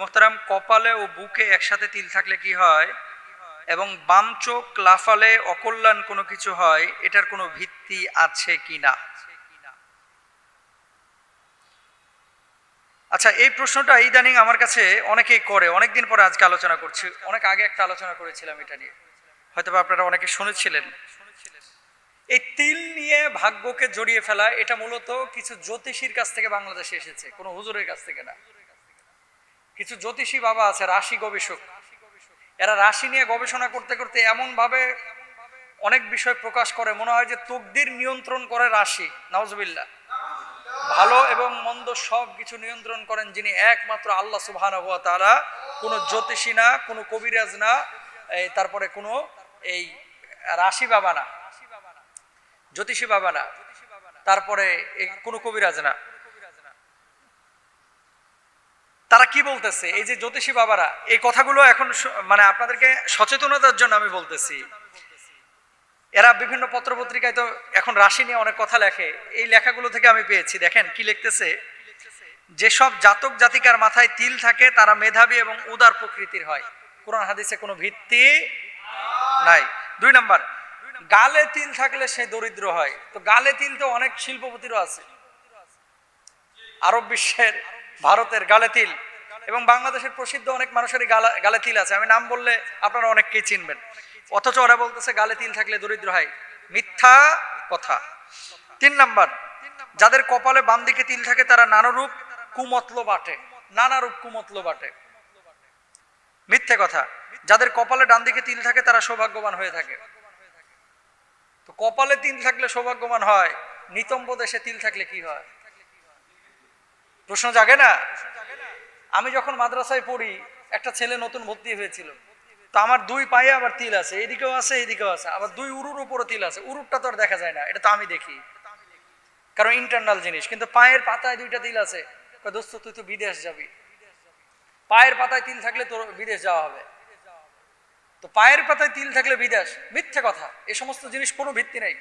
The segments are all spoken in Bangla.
মোহতারাম কপালে ও বুকে একসাথে তিল থাকলে কি হয়? এবং বাম চোখ লাফালে অকল্যাণ কোনো কিছু হয়? এটার কোনো ভিত্তি আছে কি না? আচ্ছা এই প্রশ্নটা ইদানিং আমার কাছে অনেকেই করে। অনেকদিন পরে আজকে আলোচনা করছি। অনেক আগে একটা আলোচনা করেছিলাম এটা নিয়ে। হয়তো আপনারা অনেকে শুনেছিলেন। এই তিল নিয়ে ভাগ্যকে জড়িয়ে ফেলা, এটা মূলত কিছু জ্যোতিষীর কাছ থেকে বাংলাদেশে এসেছে, কোনো হুজুরের কাছ থেকে না। কিছু জ্যোতিষী বাবা আছে, রাশি গবেষক। এরা রাশি নিয়ে গবেষণা করতে করতে এমন ভাবে অনেক বিষয় প্রকাশ করে। মনে হয় যে তকদির নিয়ন্ত্রণ করে রাশি। নওয়াজবিল্লা ভালো এবং মন্দ সব কিছু নিয়ন্ত্রণ করেন যিনি একমাত্র আল্লাহ সুবহান তারা কোনো জ্যোতিষী না, কোনো কবিরাজ না, এই তারপরে কোনো এই রাশি বাবা না। জ্যোতিষী বাবা না। তারপরে কোনো কবিরাজ না। তারা কি বলতেছে? এই যে জ্যোতিষী বাবারা, এই কথাগুলো এখন মানে আপনাদেরকে সচেতনতার জন্য আমি বলতেছি। এরা বিভিন্ন পত্রপত্রিকায় তো এখন রাশি নিয়ে অনেক কথা লেখে। এই লেখাগুলো থেকে আমি পেয়েছি। দেখেন কি লিখতেছে? যেসব জাতক জাতিকার মাথায় তিল থাকে, তারা মেধাবী এবং উদার প্রকৃতির হয়। কোরআন হাদিসে কোনো ভিত্তি নাই। দুই নাম্বার, গালে তিল থাকলে সে দরিদ্র হয়। তো গালে তিল তো অনেক শিল্পপতিরও আছে। আরব বিশ্বের ভারতের গালে তিল। এবং বাংলাদেশের প্রসিদ্ধ অনেক মানুষেরই গালা গালে তিল আছে। আমি নাম বললে আপনারা অনেককেই চিনবেন। অথচ ওরা বলতেছে, গালে তিল থাকলে দরিদ্র হয়। মিথ্যা কথা। তিন নাম্বার, যাদের কপালে বাম দিকে তিল থাকে, তারা নানারূপ কুমতল বাটে নানারূপ কুমতল বাটে মিথ্যে কথা। যাদের কপালে ডান দিকে তিল থাকে, তারা সৌভাগ্যবান হয়ে থাকে। তো কপালে তিল থাকলে সৌভাগ্যবান হয়, নিতম্ব দেশে তিল থাকলে কি হয়? প্রশ্ন জাগে না? আমি যখন মাদ্রাসায় পড়ি, একটা ছেলে নতুন ভর্তি হয়েছিল। তো আমার দুই পায়ে আবার তিল আছে, এদিকেও আছে এদিকেও আছে। আবার দুই উরুর উপরও তিল আছে। উরুরটা তো আর দেখা যায় না, এটা তো আমি দেখি। কারণ ইন্টারনাল জিনিস। কিন্তু পায়ের পাতায় দুইটা তিল আছে। দোস্ত, তুই তো বিদেশ যাবি। পায়ের পাতায় তিল থাকলে তোর বিদেশ যাওয়া হবে। তো পায়ের পাতায় তিল থাকলে বিদেশ। মিথ্যে কথা। এ সমস্ত জিনিস কোনো ভিত্তি নেই।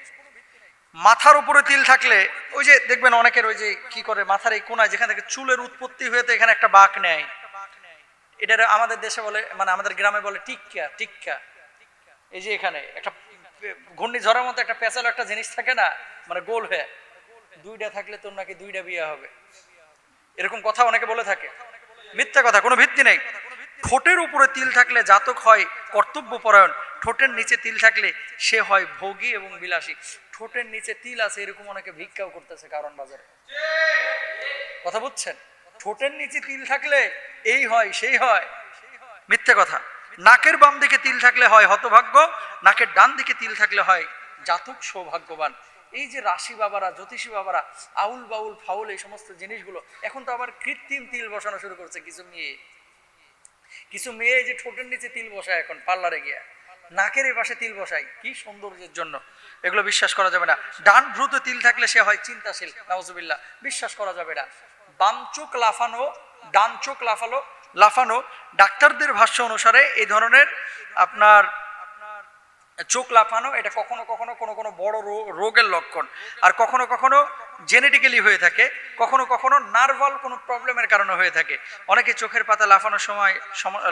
মাথার উপরে তিল থাকলে, ওই যে দেখবেন অনেকের ওই যে কি করে, মাথার এই কোনায় যেখান থেকে চুলের উৎপত্তি হয়ে তো এখানে একটা বাঁক নেয়। এটা আমাদের দেশে বলে মানে আমাদের গ্রামে বলে টিক্কা টিক্কা। এই যে এখানে একটা ঘূর্ণিঝড়ের মতো একটা পেঁচালো একটা জিনিস থাকে না মানে গোল হয়ে। দুইটা থাকলে তোর নাকি দুইটা বিয়ে হবে। এরকম কথা অনেকে বলে থাকে। মিথ্যা কথা, কোনো ভিত্তি নেই। ঠোঁটের উপরে তিল থাকলে জাতক হয় কর্তব্যপরায়ণ। ঠোঁটের নিচে তিল থাকলে সে হয় ভোগী এবং বিলাসী। ঠোঁটের নিচে তিল আছে, এরকম অনেকে ভিক্ষাও করতেছে কারণ বাজারে। কথা বুঝছেন? ঠোঁটের নিচে তিল থাকলে এই হয়, সেই হয়। মিথ্যে কথা। নাকের বাম দিকে তিল থাকলে হয় হতভাগ্য, নাকের ডান দিকে তিল থাকলে হয় জাতক সৌভাগ্যবান। এই যে রাশি বাবারা, জ্যোতিষী বাবারা, আউল বাউল, ফাউল, এই সমস্ত জিনিসগুলো, এখন তো আবার কৃত্রিম তিল বসানো শুরু করছে, কিছু মেয়ে। কিছু মেয়ে যে ঠোঁটের নিচে তিল বসায় এখন, পার্লারে গিয়া। নাকের এই পাশে তিল বসাই। কি সৌন্দর্যের জন্য। এগুলো বিশ্বাস করা যাবে না। ডান ভ্রুতে তিল থাকলে সে হয় চিন্তাশীল, নাউজুবিল্লাহ। বিশ্বাস করা যাবে না। বাম চোখ লাফানো, ডান চোখ লাফালো, লাফানো। ডাক্তারদের ভাষ্য অনুসারে এই ধরনের আপনার চোখ লাফানো, এটা কখনো কখনো কোনো কোনো বড় রোগের লক্ষণ। আর কখনো কখনো জেনেটিক্যালি হয়ে থাকে, কখনো কখনো নার্ভাল কোনো প্রবলেমের কারণে হয়ে থাকে। অনেকে চোখের পাতা লাফানোর সময়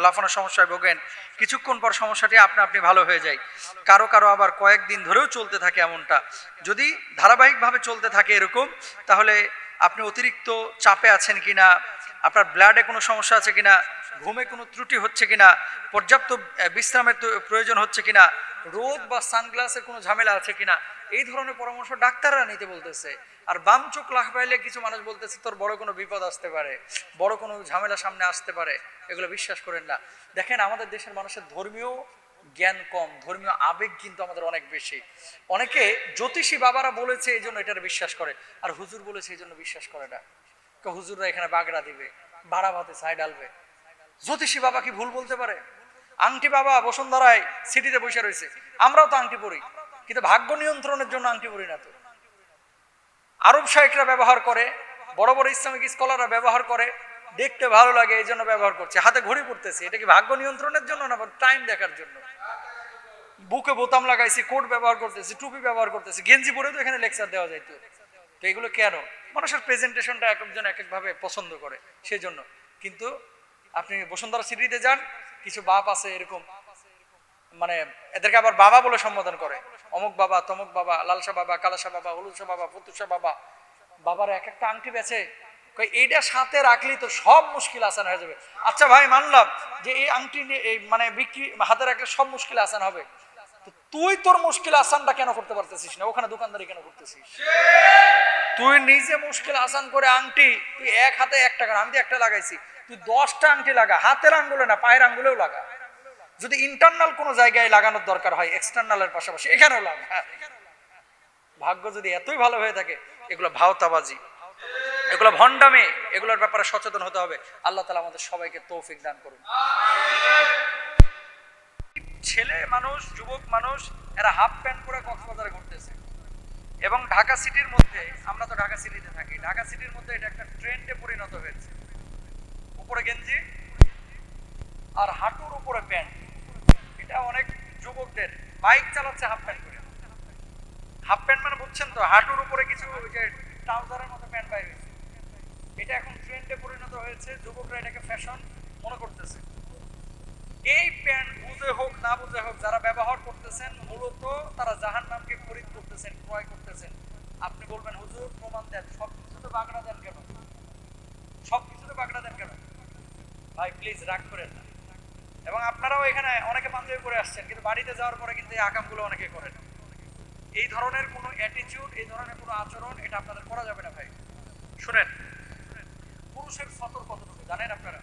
লাফানোর সমস্যায় ভোগেন, কিছুক্ষণ পর সমস্যাটি আপনি আপনি ভালো হয়ে যায়। কারও কারও আবার কয়েকদিন ধরেও চলতে থাকে এমনটা। যদি ধারাবাহিকভাবে চলতে থাকে এরকম, তাহলে আপনি অতিরিক্ত চাপে আছেন কিনা? আপনার ব্লাডে কোনো সমস্যা আছে কিনা? ঘুমে কোনো ত্রুটি হচ্ছে কিনা? পর্যাপ্ত বিশ্রামের প্রয়োজন হচ্ছে কিনা? রোদ বা সানগ্লাসের কোনো ঝামেলা আছে কিনা? এই ধরনের পরামর্শ ডাক্তাররা নিতে বলতেছে। আর বাম চোখ লাখ পাইলে কিছু মানুষ বলতেছে, তোর বড় কোনো বিপদ আসতে পারে। বড় কোনো ঝামেলা সামনে আসতে পারে। এগুলো বিশ্বাস করেন না। দেখেন, আমাদের দেশের মানুষের ধর্মীয় জ্ঞান কম, ধর্মীয় আবেগ কিন্তু আমাদের অনেক বেশি। অনেকে জ্যোতিষী বাবারা বলেছে এই জন্য এটার বিশ্বাস করে, আর হুজুর বলেছে এই জন্য বিশ্বাস করে না। হুজুররা এখানে বাগড়া দিবে বাড়া ভাতে ছাই ডালবে জ্যোতিষী বাবা কি ভুল বলতে পারে? আংটি বাবা বসুন্ধরায় সিটিতে বসে রয়েছে। আমরাও তো আংটি পরি, কিন্তু ভাগ্য নিয়ন্ত্রণের জন্য আংটি পরি না তো। আরব শাহেকরা ব্যবহার করে, বড় বড় ইসলামিক স্কলাররা ব্যবহার করে, দেখতে ভালো লাগে, এই জন্য ব্যবহার করছে। হাতে ঘড়ি পড়তেছে এটা কি ভাগ্য নিয়ন্ত্রণের জন্য না টাইম দেখার জন্য? বুকে বোতাম লাগাইছি, কোট ব্যবহার করতেছি, টুপি ব্যবহার করতেছি, গেঞ্জি পরে তো এখানে লেকচার দেওয়া যাইতো। তো এগুলো কেন? মানুষের প্রেজেন্টেশনটা এক একজন এক একভাবে পছন্দ করে সেই জন্য কিন্তু আপনি বসুন্ধরা সিটিতে যান, কিছু বাপ আছে এরকম মানে এদেরকে আবার বাবা বলে সম্বোধন করে। অমুক বাবা, তমুক বাবা, লালসা বাবা, কালাসা বাবা, হলুদসা বাবা, ফুতুসা বাবা, বাবার এক একটা আংটি বেছে এইটা সাথে রাখলেই তো সব মুশকিল আসান হয়ে যাবে। আচ্ছা ভাই, মানলাম যে এই আংটি এই মানে বিক্রি, হাতে রাখলে সব মুশকিল আসান হবে। তুই তোর মুশকিল আসানটা কেন করতে পারতেছিস না? ওখানে দোকানদারি কেন করতেছিস? তুই নিজে মুশকিল আসান করে আংটি, তুই এক হাতে এক টাকা আমি একটা লাগাইছি। তুই দশটা আংটি লাগা, হাতের আঙ্গুলে না, পায়ের আঙ্গুলেও লাগা। যদি ইন্টারনাল কোনো জায়গায় লাগানোর দরকার হয় এক্সটার্নালের পাশাপাশি, এখানেও লাগা। ভাগ্য যদি এতই ভালো হয়ে থাকে, এগুলো ভাওতাবাজি। এগুলো ভণ্ডামে, এগুলোর ব্যাপারে সচেতন হতে হবে। আল্লাহ তালা আমাদের সবাইকে তৌফিক দান করুন। ছেলে মানুষ, যুবক মানুষ, এরা হাফ প্যান্ট পরে কক্সবাজারে ঘুরতেছে এবং ঢাকা সিটির মধ্যে, আমরা তো ঢাকা সিটিতে থাকি, ঢাকা সিটির মধ্যে এটা একটা ট্রেন্ডে পরিণত হয়েছে। উপরে গেঞ্জি আর হাঁটুর উপরে প্যান্ট এটা অনেক যুবকদের বাইক চালাচ্ছে হাফ প্যান্ট করে। হাফ প্যান্ট মানে বুঝছেন তো, হাঁটুর উপরে কিছু ওই যে ট্রাউজারের মতো প্যান্ট বাইর এটা এখন ট্রেন্ডে পরিণত হয়েছে, যুবকরা এটাকে ফ্যাশন মনে করতেছে। এই প্যান্ট বুঝে হোক, না বুঝে হোক, যারা ব্যবহার করতেছেন, মূলত তারা জাহান নামকে খরিদ করতেছেন, ক্রয় করতেছেন। আপনি বলবেন, হুজুর, প্রমাণ দেন সব কিছুতে বাগড়া দেন কেন? সব কিছুতে বাগড়া দেন কেন? ভাই প্লিজ রাগ করেন না। এবং আপনারাও এখানে অনেকে পাঞ্জাবি করে আসছেন, কিন্তু বাড়িতে যাওয়ার পরে কিন্তু এই আকামগুলো অনেকে করেন। এই ধরনের কোনো অ্যাটিটিউড এই ধরনের কোনো আচরণ, এটা আপনাদের করা যাবে না, ভাই। শুনেন, পুরুষের সতর কতটুকু, জানেন আপনারা?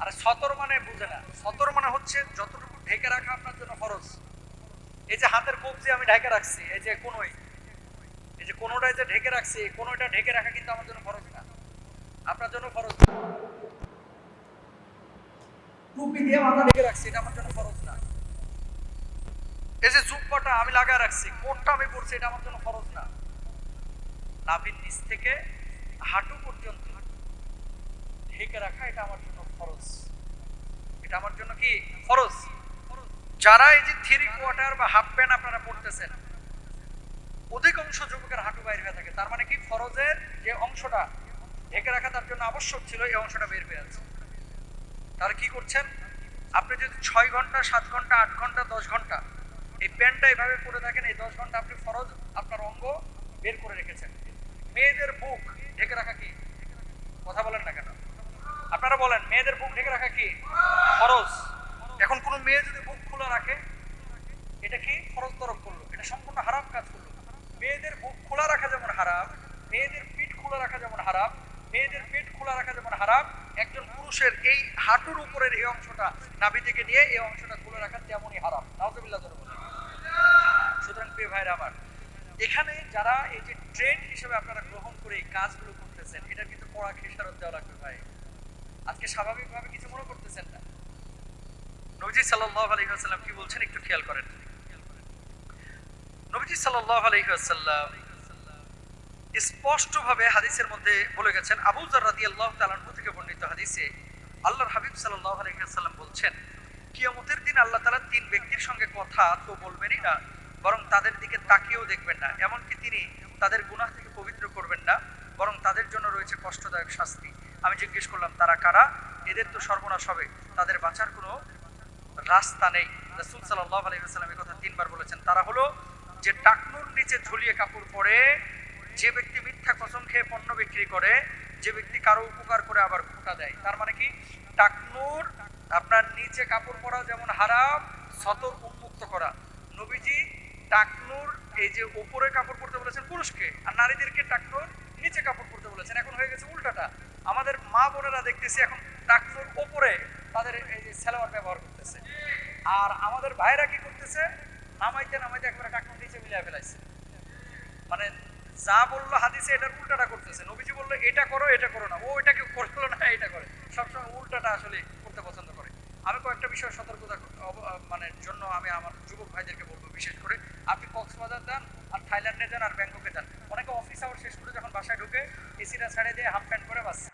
আরে সতর মানে বুঝে না। সতর মানে হচ্ছে যতটুকু ঢেকে রাখা আপনার জন্য ফরজ। এই যে হাতের কবজি আমি ঢেকে রাখছি, এই যে কোনোই, এই যে কোনোটাই যে ঢেকে রাখছি কোনোটা ঢেকে রাখা কিন্তু আমার জন্য ফরজ না। আপনার জন্য ফরজ না। টুপি দিয়ে মাথা ঢেকে রাখছি, এটা আমার জন্য ফরজ না। এই যে জুব্বাটা আমি লাগায় রাখছি কোটটা আমি পরছি, এটা আমার জন্য ফরজ না। নাভির নিচ থেকে হাঁটু পর্যন্ত ঢেকে রাখা, এটা আমার জন্য ফরজ এটা আমার জন্য কি? ফরজ যারা এই যে থ্রি কোয়ার্টার বা হাফ প্যান্ট আপনারা পড়তেছেন অধিকাংশ যুবকের হাঁটু হয়ে থাকে। তার মানে কি? ফরজের যে অংশটা ঢেকে রাখা তার জন্য আবশ্যক ছিল, এই অংশটা বের হয়ে আছে। তাহলে কি করছেন? আপনি যদি ছয় ঘণ্টা, সাত ঘণ্টা, আট ঘণ্টা, দশ ঘণ্টা এই প্যান্টটা এভাবে পরে থাকেন, এই দশ ঘণ্টা আপনি ফরজ আপনার অঙ্গ বের করে রেখেছেন। মেয়েদের বুক ঢেকে রাখা কি? কথা বলেন না কেন? আপনারা বলেন, মেয়েদের বুক ঢেকে রাখা কি? ফরজ এখন কোনো মেয়ে যদি বুক খোলা রাখে, এটা কি? ফরজ তরফ করল। এটা সম্পূর্ণ হারাম কাজ করল। মেয়েদের বুক খোলা রাখা যেমন হারাম, মেয়েদের পিঠ খোলা রাখা যেমন হারাম, মেয়েদের পেট খোলা রাখা যেমন হারাম, একজন পুরুষের এই হাঁটুর উপরের এই অংশটা নাভি থেকে নিয়ে এই অংশটা খুলে রাখা তেমনই হারাম। নাউজুবিল্লাহ ধরে বলি সুতরাং প্রিয় ভাইরা আমার, এখানে যারা এই যে ট্রেন্ড হিসেবে আপনারা গ্রহণ করে এই কাজগুলো করতেছেন এটা কিন্তু পড়া খেসারত দেওয়া লাগবে ভাই। আজকে স্বাভাবিকভাবে কিছু মনে করতেছেন না। নবজি সাল্লাল্লাহু আলাইহি ওয়াসাল্লাম কি বলছেন একটু খেয়াল করেন। নবজি সাল্লাল্লাহু আলাইহি ওয়াসাল্লাম স্পষ্টভাবে হাদিসের মধ্যে বলে গেছেন, আবু জার রাদিয়াল্লাহু তাআলা আনহু থেকে বর্ণিত হাদিসে আল্লাহর হাবিব সাল্লাল্লাহু আলাইহি ওয়াসাল্লাম বলছেন, কিয়ামতের দিন আল্লাহ তালা তিন ব্যক্তির সঙ্গে কথা তো বলবেনই না, বরং তাদের দিকে তাকিয়েও দেখবেন না। এমনকি তিনি তাদের গুনাহ থেকে পবিত্র করবেন না, বরং তাদের জন্য রয়েছে কষ্টদায়ক শাস্তি। আমি জিজ্ঞেস করলাম, তারা কারা? এদের তো সর্বনাশ হবে। তাদের বাঁচার কোনো রাস্তা নেই। রাসূল সাল্লাল্লাহু আলাইহি ওয়াসাল্লাম কথা তিনবার বলেছেন। তারা হলো যে টাকনুর নিচে ঝুলিয়ে কাপড় পরে, যে ব্যক্তি মিথ্যা কসম খেয়ে পণ্য বিক্রি করে, যে ব্যক্তি কারও উপকার করে আবার খোটা দেয়। তার মানে কি? টাকনুর আপনার নিচে কাপড় পরা যেমন হারাম, সতর উন্মুক্ত করা। নবীজি টাকনুর এই যে উপরে কাপড় পরতে বলেছেন পুরুষকে, আর নারীদেরকে টাকনুর নিচে কাপড় পরতে বলেছেন। এখন হয়ে গেছে উল্টাটা। আমাদের মা বোনেরা দেখতেছি এখন টাকনুর ওপরে তাদের এই যে সালোয়ার ব্যবহার করতেছে। আর আমাদের ভাইরা কি করতেছে? নামাইতে নামাইতে একবারে টাকনুর নিচে মিলিয়ে ফেলাইছে। মানে যা বলল হাদিসে এটার উল্টাটা করতেছে। নবীজি বলল, এটা করো এটা করো না। ও এটাকে করল না, এটা করে। সবসময় উল্টাটা আসলে করতে পছন্দ করে। আমি কয়েকটা বিষয় সতর্কতা মানে জন্য আমি আমার যুবক ভাইদেরকে বলব বিশেষ করে, আপনি কক্সবাজার যান আর থাইল্যান্ডে যান আর ব্যাংককে যান। অনেকে অফিস আওয়ার শেষ করে যখন বাসায় ঢুকে, এসিটা ছাড়ে দিয়ে হাফ প্যান্ট করে বাস।